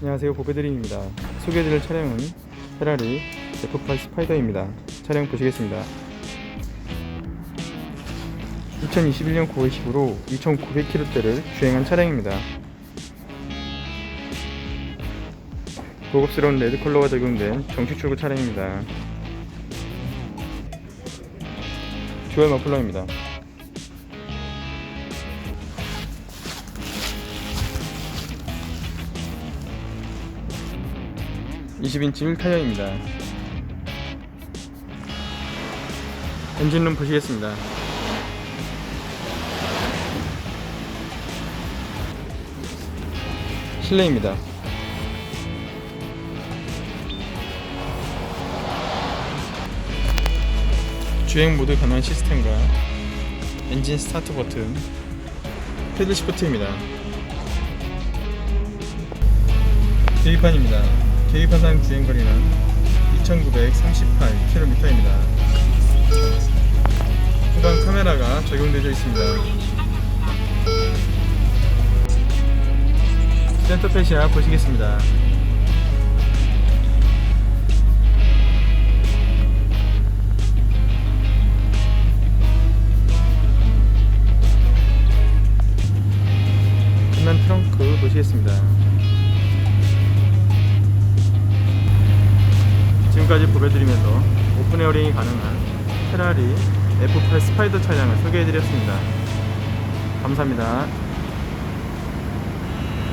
안녕하세요. 보배드림입니다. 소개해드릴 차량은 페라리 F8 스파이더입니다. 차량 보시겠습니다. 2021년 9월 10으로 2,900km대를 주행한 차량입니다. 고급스러운 레드 컬러가 적용된 정식 출고 차량입니다. 듀얼 머플러입니다 20인치 1타이어입니다. 엔진룸 보시겠습니다. 실내입니다. 주행 모드 변환 시스템과 엔진 스타트 버튼, 패들 시프트입니다. 계기판입니다. 계기판상 주행거리는 2938km입니다. 후방 카메라가 적용되어 있습니다. 센터페시아 보시겠습니다. 끝난 트렁크 보시겠습니다. 지금까지 보여드리면서 오픈 에어링이 가능한 페라리 F8 스파이더 차량을 소개해드렸습니다. 감사합니다.